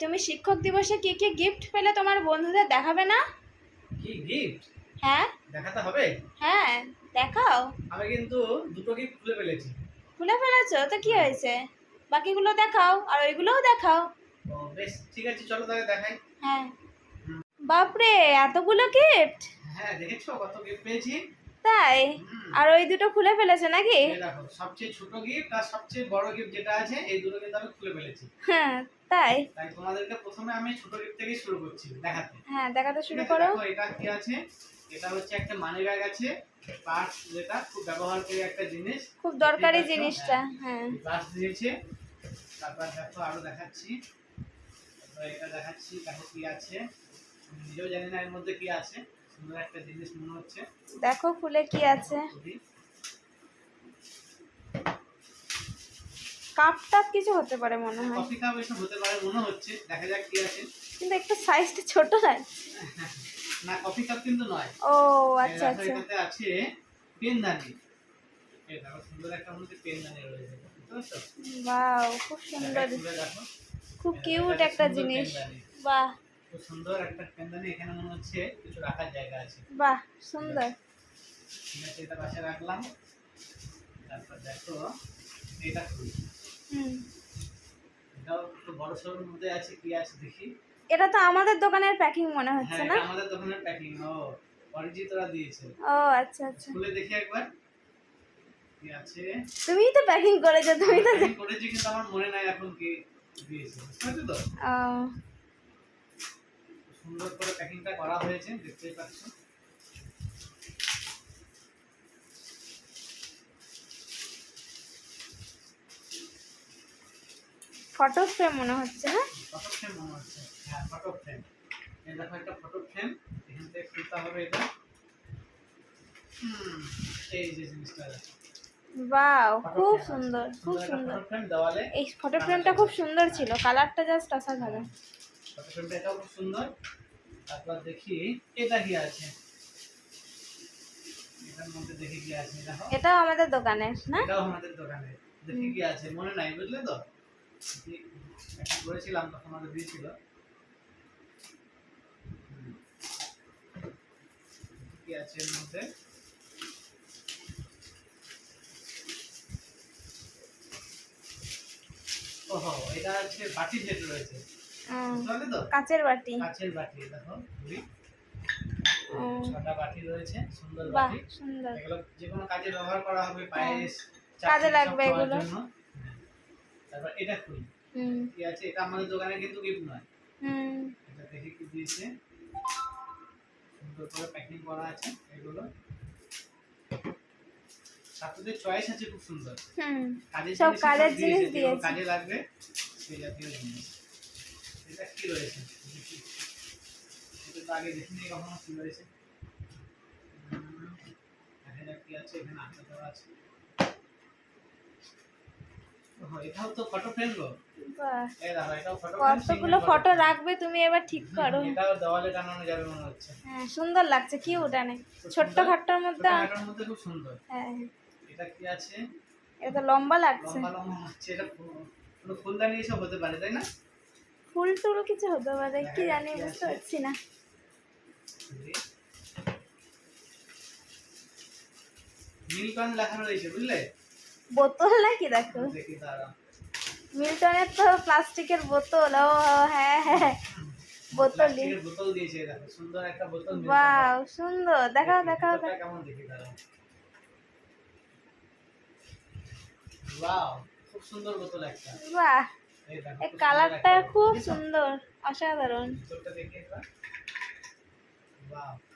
তুমি শিক্ষক দিবসে কি কি গিফট পেলে তোমার বন্ধুদের দেখাবে না? কি গিফট হ্যাঁ। দেখাতে হবে? হ্যাঁ দেখাও। আমি কিন্তু দুটো গিফট খুলে ফেলেছি। খুলে ফেলেছো? তো কি হয়েছে? বাকিগুলো দেখাও আর ওইগুলোও দেখাও। বেশ ঠিক আছে চলো তাহলে দেখাই। হ্যাঁ। বাপরে এতগুলো গিফট হ্যাঁ দেখেছ কত গিফট পেয়েছি? তাই? আর ওই দুটো খুলে ফেলেছে নাকি? সবচেয়ে ছোট গিফট আর সবচেয়ে বড় গিফট যেটা আছে এই দুটো কিন্তু আমি খুলে ফেলেছি। হ্যাঁ তাই? তাই তোমাদেরকে প্রথমে আমি ছোট গিফট থেকে শুরু করছি দেখাতে। হ্যাঁ দেখাতে শুরু করো। এটা কি আছে? এটা হচ্ছে একটা মানি ব্যাগ আছে পার্স যেটা খুব ব্যবহারকারী একটা জিনিস। খুব দরকারি জিনিসটা হ্যাঁ। গ্লাস দিয়েছে। তারপর দেখো আরও দেখাচ্ছি। এটা দেখাচ্ছি দেখো কি আছে। নিজেও জানি না এর মধ্যে কি আছে। মনে দেখো খুলে কি আছে। কাপ টাপ কিছু হতে পারে মনে হয়। কফি কাপ এসব হতে পারে মনে হচ্ছে। দেখা যাক কি আছে। কিন্তু একটু সাইজটা ছোট লাগছে না কফি কাপ কিন্তু নয়। ও আচ্ছা আচ্ছা। এটাতে আছে পেনদানি দেখো সুন্দর একটা মধ্যে পেনদানি রয়েছে। বুঝতে পারছ? বাও খুব সুন্দর। খুব কিউট একটা জিনিস। বাহ। খুব সুন্দর একটা পেনদানি এখানে মনে হচ্ছে কিছু রাখার জায়গা আছে। বাহ সুন্দর। ঠিক আছে এটা পাশে রাখলাম। তারপর দেখো এটা খুলি। হুম। এটাও একটু বড় সড়োর মধ্যে আছে কি আছে দেখি? এটা তো আমাদের দোকানের প্যাকিং মনে হচ্ছে হ্যাঁ না? আমাদের দোকানের প্যাকিং ও অরিজিতরা দিয়েছে। ও আচ্ছা আচ্ছা। খুলে দেখি একবার। কি আছে? তুমিই তো প্যাকিং করেছ তুমি তো করেছি কিন্তু আমার মনে নাই এখন কি দিয়েছে বুঝতে তো? ও। সুন্দর করে প্যাকিংটা করা হয়েছে দেখতেই পাচ্ছ। ফটো ফ্রেম মনে হচ্ছে না ফটো ফ্রেম মনে হচ্ছে হ্যাঁ ফটো ফ্রেম এই দেখো একটা ফটো ফ্রেম এখান থেকে খুলতে হবে এটা। হুম এই যে জিনিসটা বাও খুব সুন্দর খুব সুন্দর এই ফটো ফ্রেমটা খুব সুন্দর ছিল কালারটা জাস্ট অসাধারণ। ফটো ফ্রেমটা খুব সুন্দর। তারপর দেখি এটা কি আছে? এটার মধ্যে দেখি কি আছে দেখো। এটাও আমাদের দোকানের না? এটাও আমাদের দোকানে। দেখি কি আছে মনে নাই বুঝলে তো? করেছিলাম তখন আমাদের দিয়েছিল। কি আছে এর মধ্যে? ওহো এটা হচ্ছে বাটি সেট রয়েছে। কাচের বাটি। কাচের বাটি দেখো ছটা বাটি রয়েছে সুন্দর বাটি। সুন্দর। এগুলো যে কোনো কাজে ব্যবহার করা হবে পায়েস কাজে লাগবে এগুলো। তারপর এটা খুলি কি আছে এটা আমাদের দোকানে কিন্তু গিফট নয়। হুম। এটা দেখে কি দিয়েছে? সুন্দর করে প্যাকিং করা আছে এগুলো। ছাত্রদের চয়েস আছে খুব সুন্দর। হুম। সব জিনিস কাজের জিনিস দিয়েছে। কাজে লাগবে সেই জাতীয় জিনিস। রয়েছে এটা তো আগে দেখিনি কখনো কি রয়েছে দেখা যাক কি আছে? এখানে দেওয়া আছে। কতগুলো ফটো রাখবে তুমি এবার ঠিক করো। হ্যাঁ সুন্দর লাগছে কি ওটানে খুব ছোট্ট। খাট্টার মধ্যে হ্যাঁ। এটা কি আছে? এটা লম্বা লাগছে। লম্বা লম্বা হচ্ছে এটা ফুলদানি এসব হতে পারে তাই না? ফুল টুল কিছু হতে পারে কি জানি বুঝতে পারছি না। নীলকণ্ঠ লেখা রয়েছে বুঝলে? বোতল নাকি দেখো? মিল্টনের তো প্লাস্টিকের বোতল ও হ্যাঁ হ্যাঁ প্লাস্টিকের বোতল দিয়েছে দেখো সুন্দর একটা বোতল। বাও সুন্দর দেখাও দেখাও কেমন দেখি দাঁড়াও ওয়াও খুব সুন্দর বোতল একটা। বাহ কালারটা খুব সুন্দর অসাধারণ।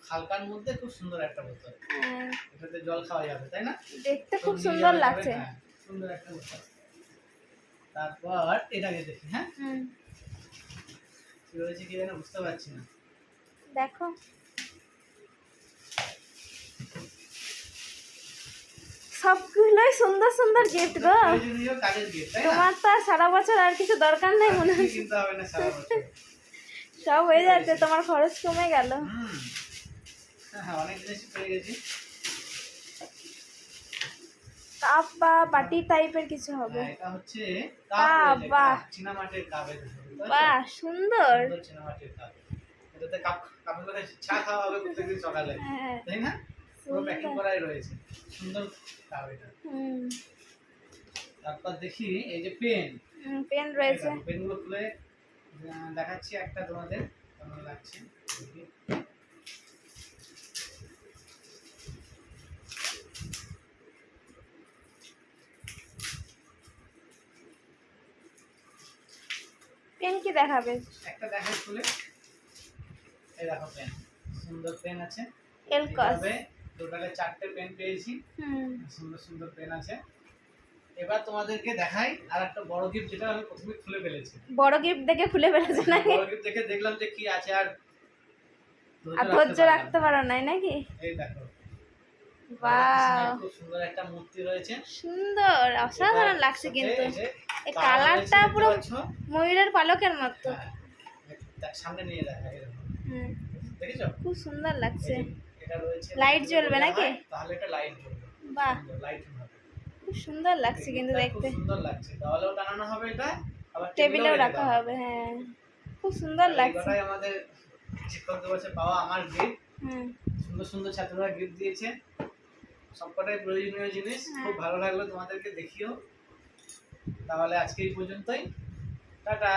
হালকার মধ্যে খুব সুন্দর একটা বোতল। হ্যাঁ, এটাতে জল খাওয়া যাবে তাই না? দেখতে খুব সুন্দর লাগছে। হ্যাঁ, সুন্দর একটা বোতল। তারপর এটাকে দেখি হ্যাঁ? কি রয়েছে কি যেন বুঝতে পারছি না। দেখো। সবগুলোই সুন্দর সুন্দর গিফট গো। তোমার তো আর সারা বছর আর কিছু দরকার নেই মনে হয় সব হয়ে যাচ্ছে তোমার খরচ কমে গেল। হ্যাঁ হ্যাঁ কাপ বা বাটি টাইপের কিছু হবে। হ্যাঁ, কাপ এটা বাহ। সুন্দর। চা খাওয়া হবে প্রত্যেকদিন সকালে। তাই না? পুরো প্যাকিং করাই রয়েছে। সুন্দর কাপ এটা। তারপর দেখি এই যে পেন পেন রয়েছে। পেনগুলো খুলে দেখাচ্ছি একটা তোমাদের কেমন লাগছে। পেন কি দেখাবে? একটা দেখাই খুলে। এই দেখো পেন সুন্দর পেন আছে। এলকস টোটালে চারটে পেন পেয়েছি। সুন্দর সুন্দর পেন আছে। এবার তোমাদেরকে দেখাই আর একটা বড় গিফট যেটা আমি প্রথমে খুলে ফেলেছি। বড় গিফট দেখে খুলে ফেলেছে নাকি? বড় গিফট দেখে দেখলাম যে কি আছে আর আর ধৈর্য রাখতে পারো নাই নাকি? এই দেখো। বাহ। খুব সুন্দর একটা মূর্তি রয়েছে। সুন্দর অসাধারণ লাগছে কিন্তু। এই কালারটা পুরো ময়ূরের পালকের মতো। হ্যাঁ, সামনে নিয়ে দেখা। হুম, দেখেছ? খুব সুন্দর লাগছে। এটা রয়েছে লাইট জ্বলবে নাকি? তাহলে এটা লাইট জ্বলবে। বাহ। লাইট খুব সুন্দর লাগছে কিন্তু দেখতে। খুব সুন্দর লাগছে। দেওয়ালেও টানানো হবে এটা আবার টেবিলেও রাখা হবে হ্যাঁ। খুব সুন্দর লাগছে। কটাই আমাদের শিক্ষক দিবসে পাওয়া আমার গিফট হুম। সুন্দর সুন্দর ছাত্ররা গিফট দিয়েছে। সবকটাই প্রয়োজনীয় জিনিস। হ্যাঁ। খুব ভালো লাগল তোমাদেরকে দেখিও। তাহলে আজকে এই পর্যন্তই। টাটা।